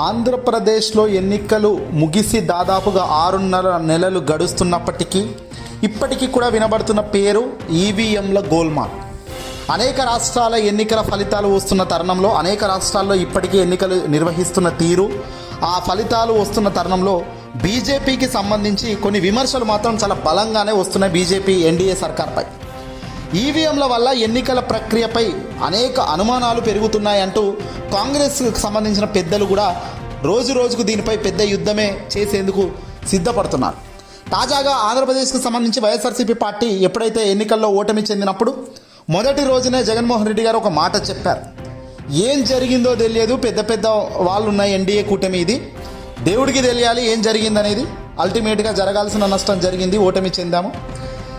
ఆంధ్రప్రదేశ్లో ఎన్నికలు ముగిసి దాదాపుగా ఆరున్నర నెలలు గడుస్తున్నప్పటికీ ఇప్పటికీ కూడా వినబడుతున్న పేరు ఈవీఎంల గోల్మాల్. అనేక రాష్ట్రాల ఎన్నికల ఫలితాలు వస్తున్న తరుణంలో అనేక రాష్ట్రాల్లో ఇప్పటికీ ఎన్నికలు నిర్వహిస్తున్న తీరు ఆ ఫలితాలు వస్తున్న తరుణంలో బీజేపీకి సంబంధించి కొన్ని విమర్శలు మాత్రం చాలా బలంగానే వస్తున్నాయి బీజేపీ ఎన్డీఏ సర్కార్పై. ఈవీఎంల వల్ల ఎన్నికల ప్రక్రియపై అనేక అనుమానాలు పెరుగుతున్నాయంటూ కాంగ్రెస్కు సంబంధించిన పెద్దలు కూడా రోజు రోజుకు దీనిపై పెద్ద యుద్ధమే చేసేందుకు సిద్ధపడుతున్నారు. తాజాగా ఆంధ్రప్రదేశ్కు సంబంధించి వైఎస్ఆర్సీపీ పార్టీ ఎప్పుడైతే ఎన్నికల్లో ఓటమి చెందినప్పుడు మొదటి రోజునే జగన్మోహన్ రెడ్డి గారు ఒక మాట చెప్పారు. ఏం జరిగిందో తెలియదు పెద్ద పెద్ద వాళ్ళు ఉన్నాయి ఎన్డీఏ కూటమి ఇది. దేవుడికి తెలియాలి ఏం జరిగిందనేది. అల్టిమేట్గా జరగాల్సిన నష్టం జరిగింది ఓటమి చెందాము.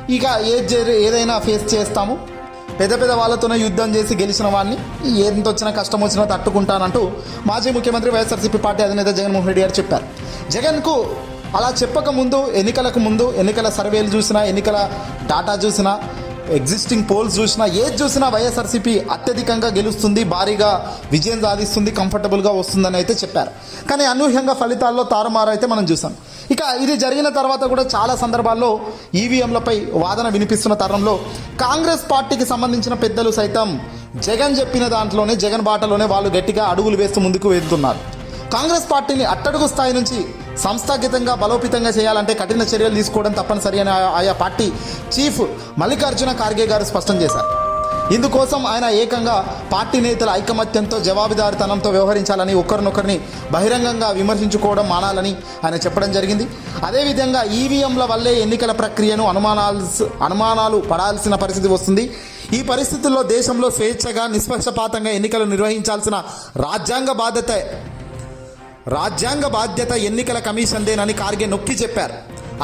ఇక ఏది ఏదైనా ఫేస్ చేస్తాము. పెద్ద పెద్ద వాళ్ళతోనే యుద్ధం చేసి గెలిచిన వాడిని ఎంత వచ్చినా కష్టం వచ్చినా తట్టుకుంటానంటూ మాజీ ముఖ్యమంత్రి వైఎస్ఆర్సీపీ పార్టీ అధినేత జగన్మోహన్ రెడ్డి గారు చెప్పారు. జగన్కు అలా చెప్పక ముందు ఎన్నికలకు ముందు ఎన్నికల సర్వేలు చూసినా ఎన్నికల డాటా చూసినా ఎగ్జిస్టింగ్ పోల్స్ చూసినా ఏది చూసినా వైఎస్ఆర్సీపీ అత్యధికంగా గెలుస్తుంది భారీగా విజయం సాధిస్తుంది కంఫర్టబుల్గా వస్తుందని అయితే చెప్పారు. కానీ అనూహ్యంగా ఫలితాల్లో తారుమారు అయితే మనం చూసాం. ఇక ఇది జరిగిన తర్వాత కూడా చాలా సందర్భాల్లో ఈవీఎంలపై వాదన వినిపిస్తున్న తరుణంలో కాంగ్రెస్ పార్టీకి సంబంధించిన పెద్దలు సైతం జగన్ చెప్పిన దాంట్లోనే జగన్ బాటలోనే వాళ్ళు గట్టిగా అడుగులు వేస్తూ ముందుకు వెళ్తున్నారు. కాంగ్రెస్ పార్టీని అట్టడుగు స్థాయి నుంచి సంస్థాగతంగా బలోపేతంగా చేయాలంటే కఠిన చర్యలు తీసుకోవడం తప్పనిసరి అని ఆయా పార్టీ చీఫ్ మల్లికార్జున ఖార్గే గారు స్పష్టం చేశారు. ఇందుకోసం ఆయన ఏకంగా పార్టీ నేతల ఐకమత్యంతో జవాబుదారితనంతో వ్యవహరించాలని ఒకరినొకరిని బహిరంగంగా విమర్శించుకోవడం మానాలని ఆయన చెప్పడం జరిగింది. అదేవిధంగా ఈవీఎంల వల్లే ఎన్నికల ప్రక్రియను అనుమానాలు అనుమానాలు పడాల్సిన పరిస్థితి వస్తుంది. ఈ పరిస్థితుల్లో దేశంలో స్వేచ్ఛగా నిష్పక్షపాతంగా ఎన్నికలు నిర్వహించాల్సిన రాజ్యాంగ బాధ్యత రాజ్యాంగ బాధ్యత ఎన్నికల కమిషన్దేనని కార్గే నొక్కి చెప్పారు.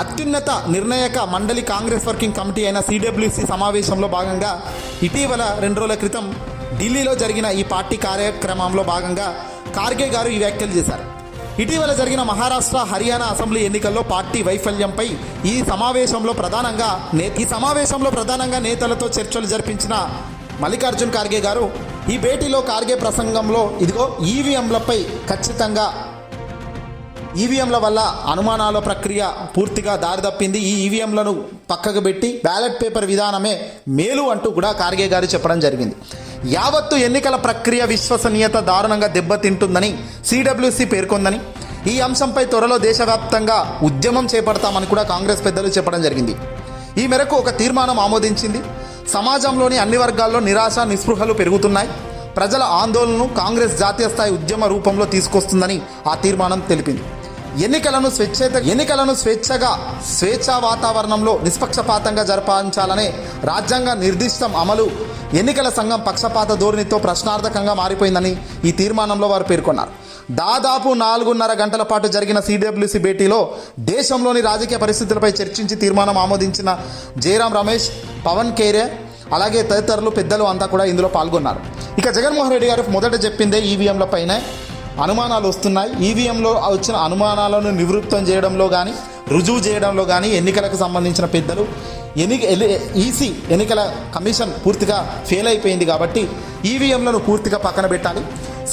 అత్యున్నత నిర్ణాయక మండలి కాంగ్రెస్ వర్కింగ్ కమిటీ అయిన సిడబ్ల్యూసి సమావేశంలో భాగంగా ఇటీవల రెండు రోజుల క్రితం ఢిల్లీలో జరిగిన ఈ పార్టీ కార్యక్రమంలో భాగంగా కార్గే గారు ఈ వ్యాఖ్యలు చేశారు. ఇటీవల జరిగిన మహారాష్ట్ర హర్యానా అసెంబ్లీ ఎన్నికల్లో పార్టీ వైఫల్యంపై ఈ సమావేశంలో ప్రధానంగా నే ఈ సమావేశంలో ప్రధానంగా నేతలతో చర్చలు జరిపించిన మల్లికార్జున్ ఖార్గే గారు ఈ భేటీలో ఖార్గే ప్రసంగంలో ఇదిగో ఈవీఎంలపై ఖచ్చితంగా ఈవీఎంల వల్ల అనుమానాల ప్రక్రియ పూర్తిగా దారితప్పింది ఈ ఈవీఎంలను పక్కకు పెట్టి బ్యాలెట్ పేపర్ విధానమే మేలు అంటూ కూడా ఖార్గే గారు చెప్పడం జరిగింది. యావత్తు ఎన్నికల ప్రక్రియ విశ్వసనీయత దారుణంగా దెబ్బతింటుందని సిడబ్ల్యూసి పేర్కొందని ఈ అంశంపై త్వరలో దేశవ్యాప్తంగా ఉద్యమం చేపడతామని కూడా కాంగ్రెస్ పెద్దలు చెప్పడం జరిగింది. ఈ మేరకు ఒక తీర్మానం ఆమోదించింది. సమాజంలోని అన్ని వర్గాల్లో నిరాశ నిస్పృహలు పెరుగుతున్నాయి. ప్రజల ఆందోళనను కాంగ్రెస్ జాతీయ స్థాయి ఉద్యమ రూపంలో తీసుకొస్తుందని ఆ తీర్మానం తెలిపింది. ఎన్నికలను స్వేచ్ఛేత ఎన్నికలను స్వేచ్ఛగా స్వేచ్ఛా వాతావరణంలో నిష్పక్షపాతంగా జరపాంచాలనే రాజ్యాంగ నిర్దిష్టం అమలు ఎన్నికల సంఘం పక్షపాత ధోరణితో ప్రశ్నార్థకంగా మారిపోయిందని ఈ తీర్మానంలో వారు పేర్కొన్నారు. దాదాపు నాలుగున్నర గంటల పాటు జరిగిన సిడబ్ల్యూసి భేటీలో దేశంలోని రాజకీయ పరిస్థితులపై చర్చించి తీర్మానం ఆమోదించిన జయరాం రమేష్ పవన్ కేరే అలాగే తదితరులు పెద్దలు అంతా కూడా ఇందులో పాల్గొన్నారు. ఇక జగన్మోహన్ రెడ్డి గారు మొదట చెప్పిందే ఈవీఎంలపైనే అనుమానాలు వస్తున్నాయి. ఈవీఎంలో వచ్చిన అనుమానాలను నివృత్తం చేయడంలో కానీ రుజువు చేయడంలో కానీ ఎన్నికలకు సంబంధించిన పెద్దలు ఎన్ని ఈసీ ఎన్నికల కమిషన్ పూర్తిగా ఫెయిల్ అయిపోయింది కాబట్టి ఈవీఎంలను పూర్తిగా పక్కన పెట్టాలి.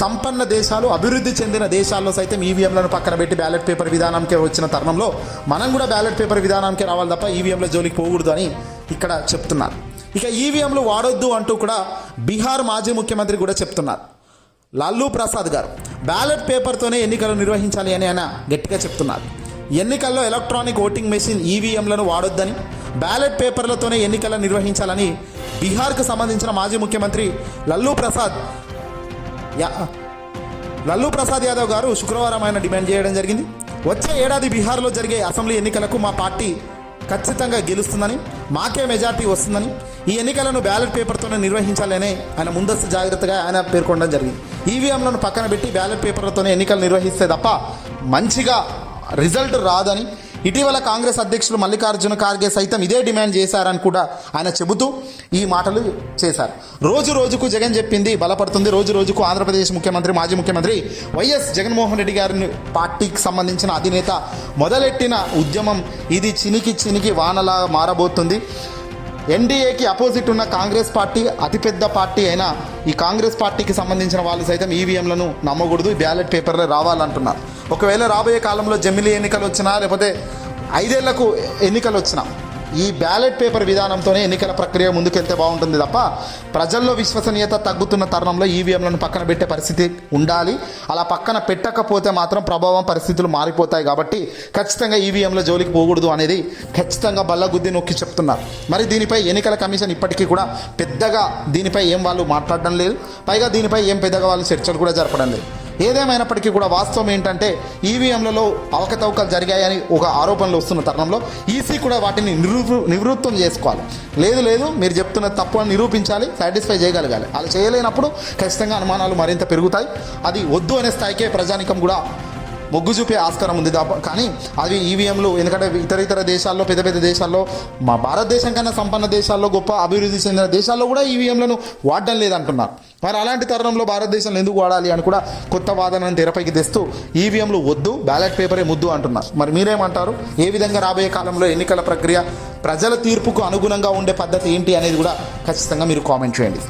సంపన్న దేశాలు అభివృద్ధి చెందిన దేశాల్లో సైతం ఈవీఎంలను పక్కన పెట్టి బ్యాలెట్ పేపర్ విధానానికి వచ్చిన తరుణంలో మనం కూడా బ్యాలెట్ పేపర్ విధానానికి రావాలి తప్ప ఈవీఎంల జోలికి పోకూడదు అని ఇక్కడ చెప్తున్నారు. ఇక ఈవీఎంలు వాడొద్దు అంటూ కూడా బీహార్ మాజీ ముఖ్యమంత్రి కూడా చెప్తున్నారు. లాల్లూ ప్రసాద్ గారు బ్యాలెట్ పేపర్తోనే ఎన్నికలు నిర్వహించాలి అని ఆయన గట్టిగా చెప్తున్నారు. ఎన్నికల్లో ఎలక్ట్రానిక్ ఓటింగ్ మెషిన్ ఈవీఎంలను వాడొద్దని బ్యాలెట్ పేపర్లతోనే ఎన్నికలను నిర్వహించాలని బీహార్కు సంబంధించిన మాజీ ముఖ్యమంత్రి లల్లూ ప్రసాద్ లల్లూ ప్రసాద్ యాదవ్ గారు శుక్రవారం ఆయన డిమాండ్ చేయడం జరిగింది. వచ్చే ఏడాది బీహార్లో జరిగే అసెంబ్లీ ఎన్నికలకు మా పార్టీ ఖచ్చితంగా గెలుస్తుందని మాకే మెజార్టీ వస్తుందని ఈ ఎన్నికలను బ్యాలెట్ పేపర్తోనే నిర్వహించాలని ఆయన ముందస్తు జాగ్రత్తగా ఆయన పేర్కొనడం జరిగింది. ఈవీఎంలను పక్కన పెట్టి బ్యాలెట్ పేపర్లతోనే ఎన్నికలు నిర్వహిస్తే తప్ప మంచిగా రిజల్ట్ రాదని ఇటీవల కాంగ్రెస్ అధ్యక్షులు మల్లికార్జున ఖార్గే సైతం ఇదే డిమాండ్ చేశారని కూడా ఆయన చెబుతూ ఈ మాటలు చేశారు. రోజు రోజుకు జగన్ చెప్పింది బలపడుతుంది. రోజు రోజుకు ఆంధ్రప్రదేశ్ ముఖ్యమంత్రి మాజీ ముఖ్యమంత్రి వైఎస్ జగన్మోహన్ రెడ్డి గారిని పార్టీకి సంబంధించిన అధినేత మొదలెట్టిన ఉద్యమం ఇది చినికి చినికి వానలా మారబోతుంది. ఎన్డీఏకి అపోజిట్ ఉన్న కాంగ్రెస్ పార్టీ అతిపెద్ద పార్టీ అయిన ఈ కాంగ్రెస్ పార్టీకి సంబంధించిన వాళ్ళు సైతం ఈవీఎంలను నమ్మకూడదు బ్యాలెట్ పేపర్లో రావాలంటున్నారు. ఒకవేళ రాబోయే కాలంలో జమిలీ ఎన్నికలు వచ్చినా లేకపోతే ఐదేళ్ళకు ఎన్నికలు వచ్చినా ఈ బ్యాలెట్ పేపర్ విధానంతోనే ఎన్నికల ప్రక్రియ ముందుకెళ్తే బాగుంటుంది తప్ప ప్రజల్లో విశ్వసనీయత తగ్గుతున్న తరుణంలో ఈవీఎంలను పక్కన పెట్టే పరిస్థితి ఉండాలి. అలా పక్కన పెట్టకపోతే మాత్రం ప్రభావం పరిస్థితులు మారిపోతాయి కాబట్టి ఖచ్చితంగా ఈవీఎంల జోలికి పోకూడదు అనేది ఖచ్చితంగా బల్లగుద్ది నొక్కి చెప్తున్నారు. మరి దీనిపై ఎన్నికల కమిషన్ ఇప్పటికీ కూడా పెద్దగా దీనిపై ఏం వాళ్ళు మాట్లాడడం లేదు. పైగా దీనిపై ఏం పెద్దగా వాళ్ళు చర్చలు కూడా జరపడం లేదు. ఏదేమైనప్పటికీ కూడా వాస్తవం ఏంటంటే ఈవీఎంలలో అవకతవకలు జరిగాయని ఒక ఆరోపణలు వస్తున్న తరుణంలో ఈసీ కూడా వాటిని నిరూ నివృత్తం చేసుకోవాలి. లేదు లేదు మీరు చెప్తున్న తప్పు అని నిరూపించాలి సాటిస్ఫై చేయగలగాలి. అలా చేయలేనప్పుడు ఖచ్చితంగా అనుమానాలు మరింత పెరుగుతాయి. అది వద్దు అనే స్థాయికే ప్రజానికం కూడా మొగ్గు చూపే ఆస్కారం ఉంది కానీ అవి ఈవీఎంలు ఎందుకంటే ఇతర ఇతర దేశాల్లో పెద్ద పెద్ద దేశాల్లో మా భారతదేశం కన్నా సంపన్న దేశాల్లో గొప్ప అభివృద్ధి చెందిన దేశాల్లో కూడా ఈవీఎంలను వాడడం లేదంటున్నారు. మరి అలాంటి తరుణంలో భారతదేశంలో ఎందుకు వాడాలి అని కూడా కొత్త వాదనను తెరపైకి తెస్తూ ఈవీఎంలు వద్దు బ్యాలెట్ పేపరే ముద్దు అంటున్నారు మరి మీరేమంటారు? ఏ విధంగా రాబోయే కాలంలో ఎన్నికల ప్రక్రియ ప్రజల తీర్పుకు అనుగుణంగా ఉండే పద్ధతి ఏంటి అనేది కూడా ఖచ్చితంగా మీరు కామెంట్ చేయండి.